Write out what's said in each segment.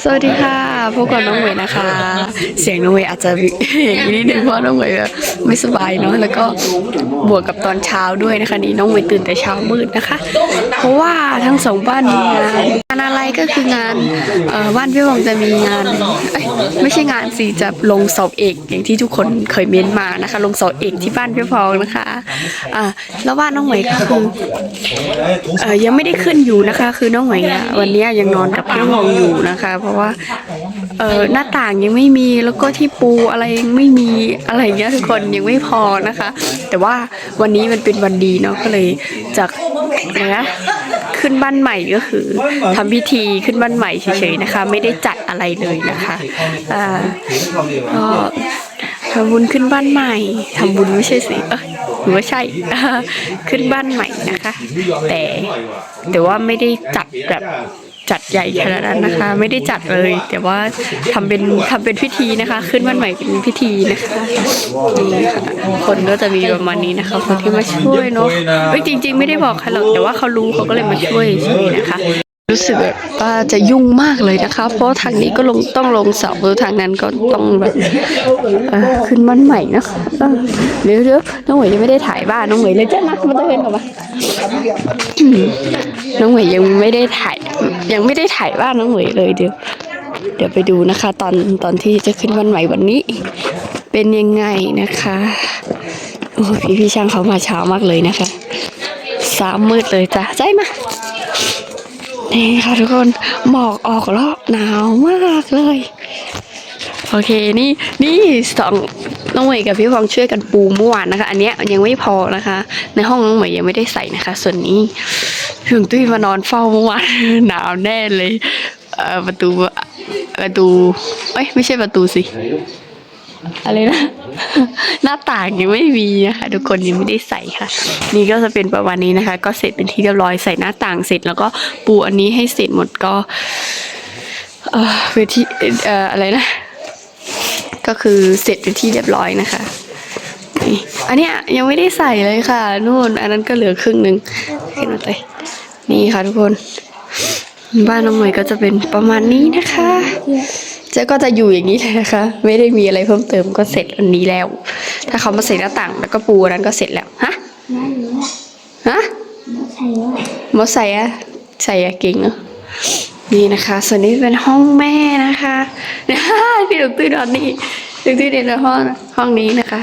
สวัสดีค่ะพบกับน้องเหวยนะคะ เสียงน้องเหวยอาจจะอย่างนี้นิดนึงเพราะน้องเหวยแบบไม่สบายเนาะแล้วก็บวกกับตอนเช้าด้วยนะคะนี่น้องเหวยตื่นแต่เช้ามืดนะคะ เพราะว่าทั้งสองบ้านมีงานงานอะไรก็คืองานบ้านพี่วงจะมีงานไม่ใช่งานสิจะลงสอบเอกอย่างที่ทุกคนเคยเม้นมานะคะ ลงสอบเอกที่บ้านพี่พองนะคะอ่าแล้วบ้านน้องเหวยก็คืออยังไม่ได้ขึ้นอยู่นะคะ คือน้องหวยวันนี้ยังนอนกับพี่วองอยู่นะคะเพราะว่าเอ่อหน้าต่างยังไม่มีแล้วก็ที่ปูอะไรยังไม่มีอะไรเงี้ยทุกคนยังไม่พอนะคะ แต่ว่าวันนี้มันเป็นวันดีเนาะก็เลยจากนะขึ้นบ้านใหม่ก็คือทำพิธีขึ้นบ้านใหม่เฉยๆนะคะ ไม่ได้จัดอะไรเลยนะคะอ่าก็ทำบุญขึ้นบ้านใหม่ทำบุญไม่ใช่สิเออหรือว่าใช่ขึ้นบ้านใหม่นะคะ แต่แต่ว่าไม่ได้จัดแบบ จัดใหญ่ขนาดนั้นนะคะ ไม่ได้จัดเลย แต่ว่าทำเป็นทำเป็นพิธีนะคะ ขึ้นวันใหม่เป็นพิธีนะคะนี่ค่ะคนก็จะมีประมาณนี้นะคะคนที่มาช่วยเนาะจริง ๆ ไม่ได้บอกใครหรอกแต่ว่าเขารู้เขาก็เลยมาช่วยช่วยนะคะ รู้สึกแบบว่าจะยุ่งมากเลยนะคะ เพราะทางนี้ก็ลงต้องลงเสาแล้วทางนั้นก็ต้องแบบขึ้นบ้านใหม่นะคะเดี๋ยวเดี๋ยวน้องเหวยยังไม่ได้ถ่ายบ้านน้องเหวยเลยจ้ะนะมันจะเห็นหรอปะอืมน้องเหวยยังไม่ได้ถ่าย ยังไม่ได้ถ่ายบ้านน้องเหวยเลยเดี๋ยวเดี๋ยวไปดูนะคะ ตอนตอนที่จะขึ้นวันใหม่วันนี้ เป็นยังไงนะคะโอ้พี่พี่ช่างเขามาเช้ามากเลยนะคะสามมืดเลยจ้ะใจมา นี่ค่ะทุกคนหมอกออกแล้วหนาวมากเลย โอเคนี่นี่สองน้องเหมยกับพี่ฟองช่วยกันปูเมื่อวานนะคะ อันเนี้ยยังไม่พอนะคะ ในห้องน้องเหมยยังไม่ได้ใส่นะคะ ส่วนนี้ถึงตุ้ยมานอนเฝ้าเมื่อวานหนาวแน่เลยเประตูประตูเอ้ยไม่ใช่ประตูสิอะไรนะ หน้าต่างยังไม่มีนะคะทุกคนยังไม่ได้ใส่ค่ะ นี่ก็จะเป็นประมาณนี้นะคะ ก็เสร็จเป็นที่เรียบร้อยใส่หน้าต่างเสร็จแล้วก็ปูอันนี้ให้เสร็จหมดก็เออเวทีเอ่ออะไรนะ ก็คือเสร็จเป็นที่เรียบร้อยนะคะ อันเนี้ยยังไม่ได้ใส่เลยค่ะนู่น อันนั้นก็เหลือครึ่งหนึ่งเห็นหมเลยนี่ค่ะทุกคน บ้านน้องเหมยก็จะเป็นประมาณนี้นะคะ เจ๊ก็จะอยู่อย่างนี้เลยนะคะ ไม่ได้มีอะไรเพิ่มเติมก็เสร็จอันนี้แล้ว ถ้าเขามาใส่หน้าต่างแล้วก็ปูนั้นก็เสร็จแล้วฮะฮะมอใส่อะใส่อะเก่งเนอะนี่นะคะ ส่วนนี้เป็นห้องแม่นะคะพี่ดุกตุ้ยนอนนี่ดุกตุ้ยเดินในห้องห้องนี้นะคะ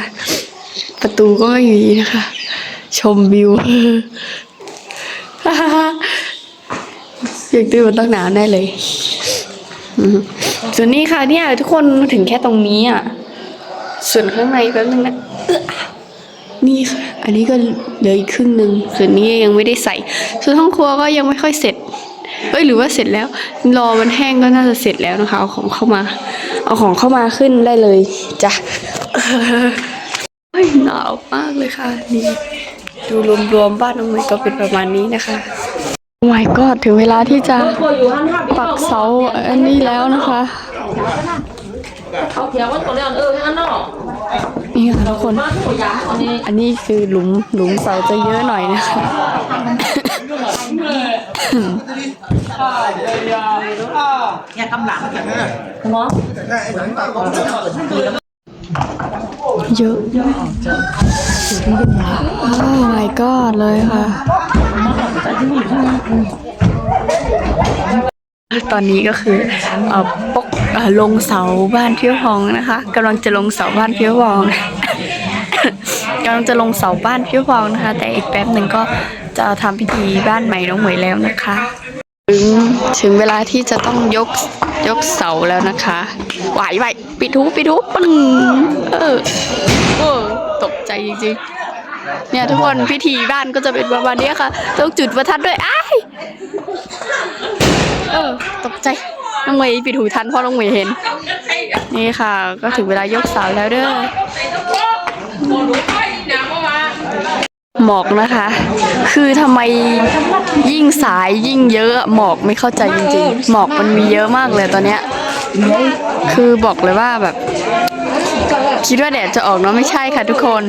ประตูก็อยู่นี่นะคะ ชมวิวอยากตื่นมันต้องหนาวแน่เลย อื ส่วนนี้ค่ะเนี่ยทุกคนถึงแค่ตรงนี้อะ ส่วนข้างในแป๊บนึงนะนี่ค่ะ อันนี้ก็เหลืออีกครึ่งหนึ่งส่วนนี้ยังไม่ได้ใส่ ส่วนห้องครัวก็ยังไม่ค่อยเสร็จเอ้ยหรือว่าเสร็จแล้ว รอมันแห้งก็น่าจะเสร็จแล้วนะคะ เอาของเข้ามา เอาของเข้ามาขึ้นได้เลยจ้ะเฮ้ยหนาวมากเลยค่ะ นี่ ดูรวมๆบ้านน้องเมย์ก็เป็นประมาณนี้นะคะ โอ้ my god ถึงเวลาที่จะปักเสาอันนี้แล้วนะคะ เอาเขียวว้ก่อนเลยอันเอองั้นเนาะนี่ค่ะทุกคน อันนี้คือหลุมหลุมเสาจะเยอะหน่อยนะคะเนี่ยกำลังอย่างนั้นเนาะเยอะโอ้ my god เลยค่ะ ตอนนี้ก็คือเอ่อปกเออลงเสาบ้านเพี้ยวหองนะคะกำลังจะลงเสาบ้านเพี้ยวหองกำลังจะลงเสาบ้านเพี้ยวหองนะคะ แต่อีกแป๊บหนึ่งก็จะทำพิธีบ้านใหม่น้องหมยแล้วนะคะ ถึงถึงเวลาที่จะต้องยกยกเสาแล้วนะคะไหวไหวปิดหูปิดหูปึ้งเออเออตกใจจริงๆ เนี่ยทุกคนพิธีบ้านก็จะเป็นประมาณนี้ค่ะ ต้องจุดประทัดด้วยอ้ายเออตกใจน้องเมย์ปิดหูทันเพราะน้องเมย์เห็น นี่ค่ะ ก็ถึงเวลายกเสาแล้วเด้อหมอกนะคะ คือทำไมยิ่งสายยิ่งเยอะหมอกไม่เข้าใจจริงๆ หมอกมันมีเยอะมากเลยตอนเนี้ย คือบอกเลยว่าแบบ คิดว่าแดดจะออกเนาะไม่ใช่ค่ะทุกคน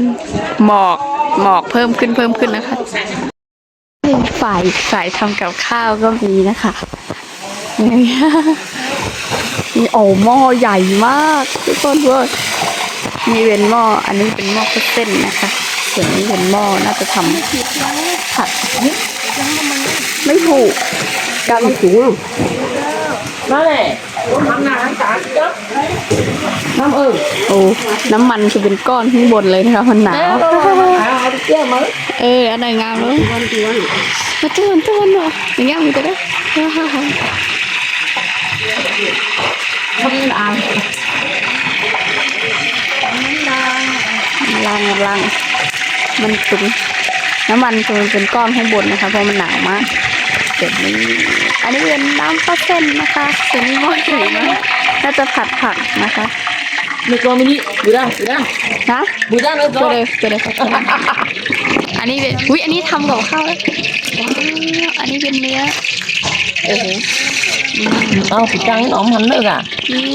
หมอก หมอกเพิ่มขึ้นเพิ่มขึ้นนะคะฝ่ายฝ่ายทำกับข้าวก็มีนะคะมีโอ้หม้อใหญ่มากทุกคนเว้ยมีเป็นหม้ออันนี้เป็นหม้อข้าวเส้นนะคะส่วนนี้เป็นหม้อน่าจะทำผัดไม่ถูกกันถูกนั่นแหละทำงานทั้งสามจ๊บ น้ำเออโอ้น้ำมันคือเป็นก้อนข้างบนเลยนะคะมันหนาแล้ววเราเอาเตี้ยมั้งเอออันไหนงามเลยมาต้วนต้วนเหรออย่างเงี้ยมีแต่ได้มันอ่านลังลังมันตุนน้ำมันคือมันเป็นก้อนข้างบนนะคะเพราะมันหนาวมากเดี๋ยวนี้อันนี้เป็นน้ำปลาเส้นนะคะส่วนนี้หม้อใหญ่มากน่าจะผัดผักนะคะ มีตัวมินิบูด้าบูด้านะบูด้าเลยตัตัววเลยตัวเลยอันนี้เป็นอุ้ยอันนี้ทำกับข้าวแล้วว้าวอันนี้เป็นเนื้อโอ้โหเอาผิดจังหนอมหันเลยอะนี่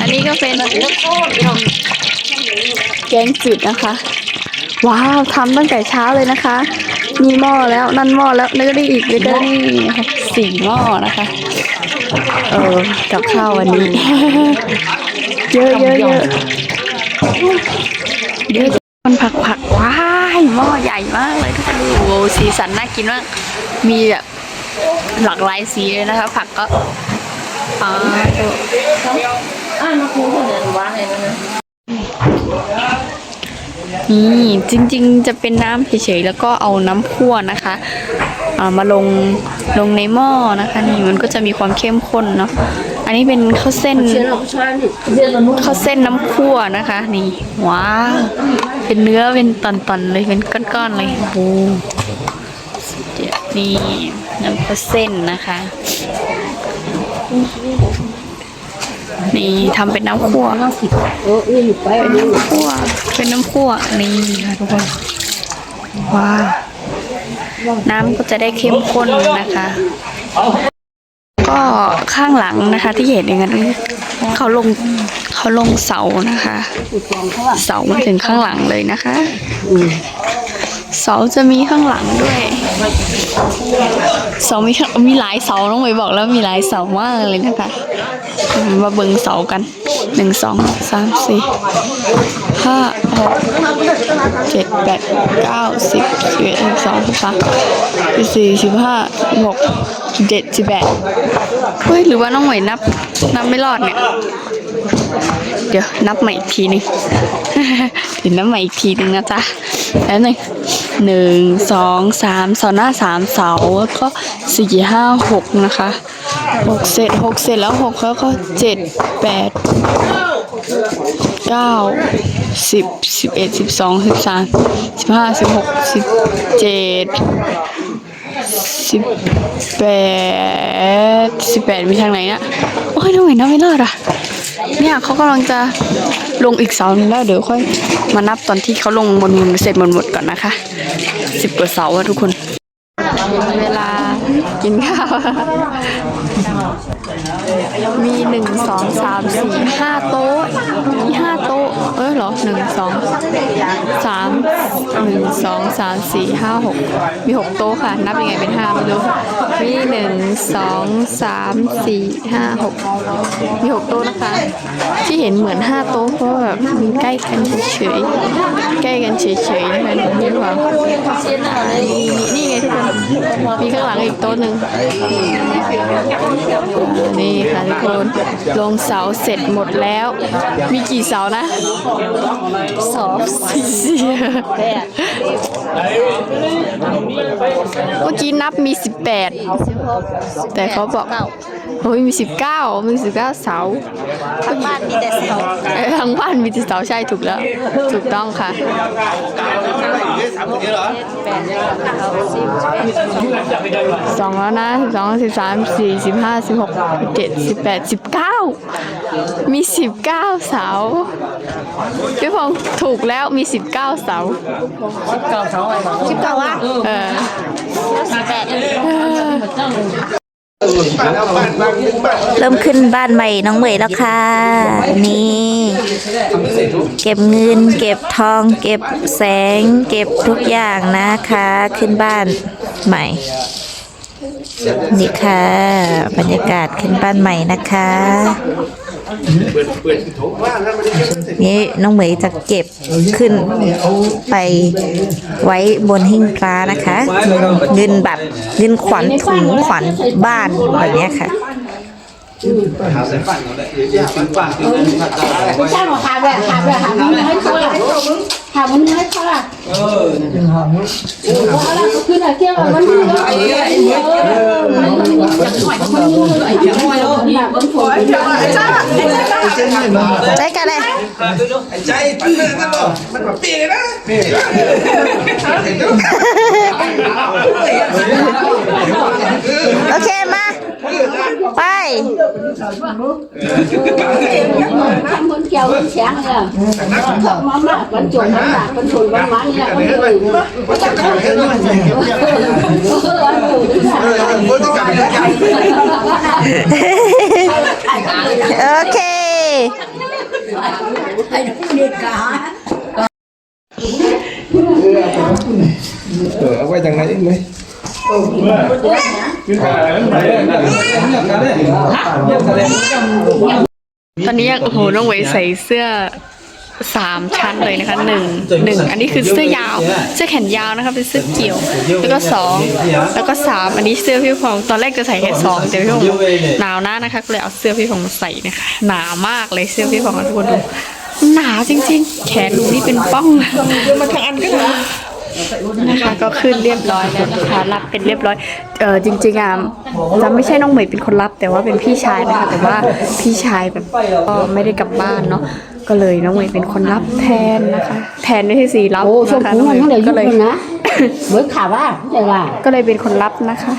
อันนี้ก็เป็นแกงจืดนะคะ ว้าวทำตั้งแต่เช้าเลยนะคะมีหม้อแล้วนั่นหม้อแล้วแล้วก็ได้อีกแล้วก็นี่นะคะสี่หม้อนะคะ เออกับข้าววันนี้เยอะเยอะเยอะเยอะมันผักผักว้ายหม้อใหญ่มากเลยทุกคนโอ้สีสันน่ากินมากมีแบบหลากหลายสีเลยนะคะผักก็อ่าอ่ามาคูคนเดียววางไงนั่นนะนี่จริงๆจะเป็นน้ำเฉยๆแล้วก็เอาน้ำคั่วนะคะามาลงลงในหม้อนะคะ นี่มันก็จะมีความเข้มข้นเนาะ อันนี้เป็นข้าวเส้นเชื่อเราใช่นี่เชื่อเรานุ่มข้าวเส้นน้ำคั่วนะคะ นี่ว้าวเป็นเนื้อเป็นตอนๆเลยเป็นก้อนๆเลยโอ้เดี๋ยวนี่น้ำข้าวเส้นนะคะ นี่ทำเป็นน้ำคั่วเออเอออยู่ไปเป็นน้ำคั่วเป็นน้ำคั่วนี่ค่ะทุกคนว้าวน้ำก็จะได้เข้มข้นนะคะก็ ข้างหลังนะคะ ที่เห็นอย่างนั้นเขาลงเขาลงเสานะคะ เสามาถึงข้างหลังเลยนะคะเสาจะมีข้างหลังด้วย เสามีมีหลายเสาน้องหมวยบอกแล้วมีหลายเสามากเลยนะคะมาเบิ่งเสากันหนึ่งสองสามสี่ห้าหกเจ็ดแปดเก้าสิบสิบเอ็ดสิบสองสิบสามสิบสี่สิบห้าหกสิบเจ็ดสิบแปดเฮ้ยหรือว่าน้องหมวยนับนับไม่รอดเนี่ย เดี๋ยวนับใหม่อีกทีหนึงเดี๋ยวนับใหม่อีกทีหนึงนะจ๊ะแล้วหนึ่งหนึ่งสองสามเสาหน้าสามเสาแล้วก็สี่ห้าหกนะคะหกเสร็จหกเสร็จแล้วหกแล้วก็เจ็ดแปดเก้าสิบสิบเอ็ดสิบสองสิบสามสิบห้าสิบหกสิบเจ็ดสิบแปดสิบแปดมีทางไหนเนี่ยโอ้ยน้องเห็นนับไม่รอดอะ เนี่ยเขากำลังจะลงอีกเสาหนึงแล้วเดี๋ยวค่อยมานับตอนที่เขาลงบนเสร็จหมดหมดก่อนนะคะสิบกว่าเสาอะทุกคน เวลา กินข้าว มีหนึ่งสองสามสี่ห้าโต๊ะ มีห้าโต๊ะ เออเหรอหนึ่งสองสามหนึ่งสองสามสี่ห้าหกมีหกโต๊ะค่ะ นับยังไงเป็นห้าไม่รู้มีหนึ่งสองสามสี่ห้าหกมีหกโต๊ะนะคะ ที่เห็นเหมือนห้าโต๊ะเพราะแบบมันใกล้กันเฉยใกล้กันเฉยๆนะคะนี่หรือเปล่าเชียร์หน้านี่ไงทุกคนมีข้างหลังอีกโต๊ะหนึ่งนี่ค่ะทุกคนลงเสาเสร็จหมดแล้ว มีกี่เสานะสองสี่แปดเมื่อกี้นับมีสิบแปดแต่เขาบอก เฮ้ยมีสิบเก้ามีสิบเก้าเสาทั้งบ้านมีแต่เสาทั้งบ้านมีแต่เสาใช่ถูกแล้ว ถูกต้องค่ะสองแล้วนะสิบสองสิบสามสี่สิบห้าสิบหกเจ็ดสิบแปดสิบเก้ามีสิบเก้าเสาพี่พงษ์ถูกแล้วมีสิบเก้าเสาเก่าเช้าอะไรบ้างสิบเก้าวะเออสิบแปด เริ่มขึ้นบ้านใหม่น้องเหมยแล้วค่ะ นี่ เก็บเงิน เก็บทอง เก็บแสง เก็บทุกอย่างนะคะ ขึ้นบ้านใหม่ นี่ค่ะ บรรยากาศขึ้นบ้านใหม่นะคะ นี่น้องเหมยจะเก็บขึ้นไปไว้บนหิ้งพระนะคะเงินแบบเงินขวัญถุงขวัญบ้านแบบเนี้ยค่ะ sao mà thả về thả về thả mình hết thôi à thả mình hết thôi à ừ đó là có khi là kia là vẫn như đó là vẫn phổi ได้กันเลยใจปื้อนั่นหรอมันแบบปีเลยนะโอเค มาไป không muốn kéo vẫn sáng rồi không mắm là vẫn chuồn vẫn lạc vẫn chuồn vẫn mắm như là vẫn người ไม่ต้องกลับไปแล้วกันโอเค เออเอาไว้ทางไหนไหมตอนนี้โอ้โหน้องเวยใส่เสื้อ สามชั้นเลยนะคะหนึ่งหนึ่งอันนี้คือเสื้อยาว เสื้อแขนยาวนะคะเป็นเสื้อเกี่ยว แล้วก็สองแล้วก็สามอันนี้เสื้อพี่พองตอนแรกจะใส่แค่สองแต่พี่พองบอกหนาวนะนะคะก็เลยเอาเสื้อพี่พองมาใส่นะคะหนามากเลยเสื้อพี่พองทุกคนดูหนาวจริง ๆ แขนหนูนี่เป็นป้องมาทางอันก็หนาวนะคะก็ขึ้นเรียบร้อยแล้วนะคะรับเป็นเรียบร้อยเออจริงๆอะจะไม่ใช่น้องเหมยเป็นคนรับ แต่ว่าเป็นพี่ชายนะคะแต่ว่าพี่ชายแบบก็ไม่ได้กลับบ้านเนาะ ก็เลยน้องเหมยเป็นคนรับแทนนะคะ แทนไม่ใช่สีรับ ô นะ sao คะ cũng น้องเหม là ย nó đều ก็ giúp เลย rồi nè với khả ba đây là ก็เลยเป็นคนรับนะคะ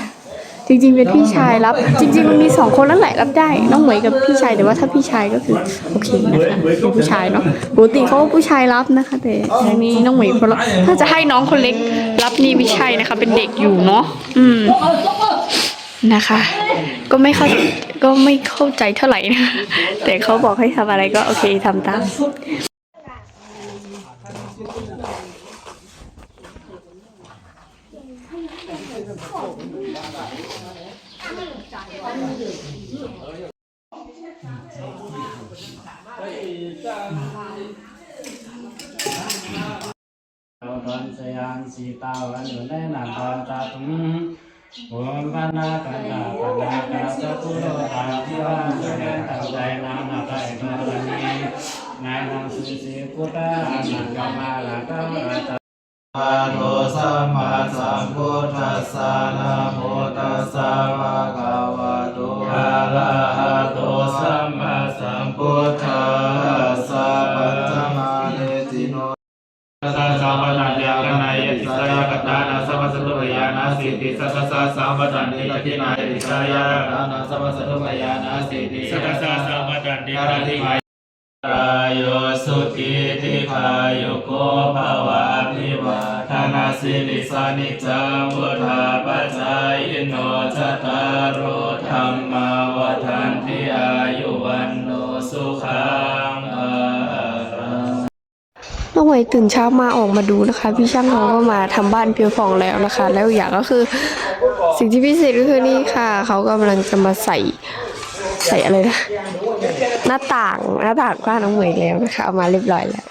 จริงๆเป็นพี่ชายรับ จริง ๆ มันมีสองคนนั่นแหละรับได้น้องเหมยกับพี่ชายแต่ว่าถ้าพี่ชายก็คือโอเคนะคะเป็นผู้ชายเนาะปกติเขาก็ผู้ชายรับนะคะ แต่ครั้งนี้น้องเหมยคนละถ้าจะให้น้องคนเล็กรับนี่ไม่ใช่นะคะ เป็นเด็กอยู่เนาะอืม นะคะ ก็ไม่เข้าก็ไม่เข้าใจเท่าไหร่นะแต่เขาบอกให้ทำอะไรก็โอเคทำตามเราตอนสยามสีตาวันอยู่ในหนังตอนตาตุง โอมปนากันนาปนาคาสะพุโรทาทิวาสเนตังใจนานาไปโนรันีนายนางสุสีพุทธานังกามาลากังอัตอะโตสัมมาสัมพุทธัสสะนะโมตัสสะภะคะวะโตอะระหะโตสัมมาสัมพุทธัส ยานาสิติสัสสะสัมปตันติทินายติสายกตานาสัพพสัตถุยานาสิติสัสสะสัมปตันติทินายรายโยสุขีติคายุโกภวะอภิวาทนาสิริสานิจังวุธาปัจจายโนจตารโอธรรมาวัฏันติอายุวันโนสุขัง ตื่นเช้ามาออกมาดูนะคะ พี่ช่างเขาก็มาทำบ้านเพียวฟองแล้วนะคะ แล้วอย่างก็คือสิ่งที่พิเศษก็คือนี่ค่ะ เขากำลังจะมาใส่ใส่อะไรนะหน้าต่างหน้าต่างบ้านน้องเหมยแล้วนะคะเอามาเรียบร้อยแล้ว